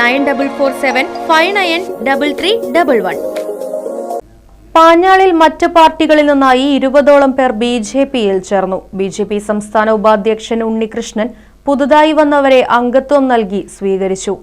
nine double four seven five nine double three double one. പാഞ്ഞാളിൽ മറ്റ് പാർട്ടികളിൽ നിന്നായി ഇരുപതോളം പേർ ബി ജെ പിയിൽ ചേർന്നു. ബി ജെ പി സംസ്ഥാന ഉപാധ്യക്ഷൻ ഉണ്ണികൃഷ്ണൻ പുതുതായി വന്നവരെ അംഗത്വം നൽകി സ്വീകരിച്ചു.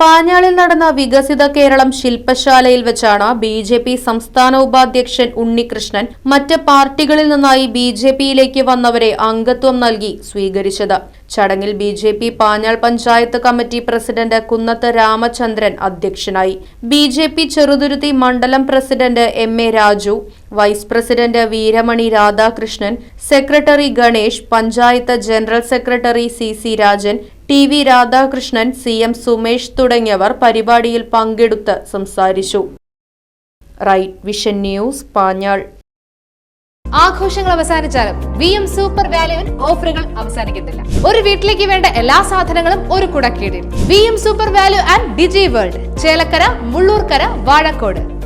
പാഞ്ഞാളിൽ നടന്ന വികസിത കേരളം ശില്പശാലയിൽ വെച്ചാണ് ബി ജെ പി സംസ്ഥാന ഉപാധ്യക്ഷൻ ഉണ്ണികൃഷ്ണൻ മറ്റ് പാർട്ടികളിൽ നിന്നായി ബി ജെ പിയിലേക്ക് വന്നവരെ അംഗത്വം നൽകി സ്വീകരിച്ചത്. ചടങ്ങിൽ B J P Panjal panchayat committee president Kunnath Ramachandran അധ്യക്ഷനായി. ബി ജെ പി ചെറുതുരുത്തി മണ്ഡലം president M A Raju vice president Veeramani Radhakrishnan secretary Ganesh panchayat general secretary C C Rajan T V Radhakrishnan C M Sumesh തുടങ്ങിയവർ പരിപാടിയിൽ പങ്കെടുത്ത് സംസാരിച്ചു. Right vision news Panjal. ആഘോഷങ്ങൾ അവസാനിച്ചാലും V M super വാല്യുവിൽ ഓഫറുകൾ അവസാനിക്കുന്നില്ല ഒരു വീട്ടിലേക്ക് വേണ്ട എല്ലാ സാധനങ്ങളും ഒരു കുടക്കീടിൽ. V M super value and digi world Chelakkara Mullurkara Vazhakkode.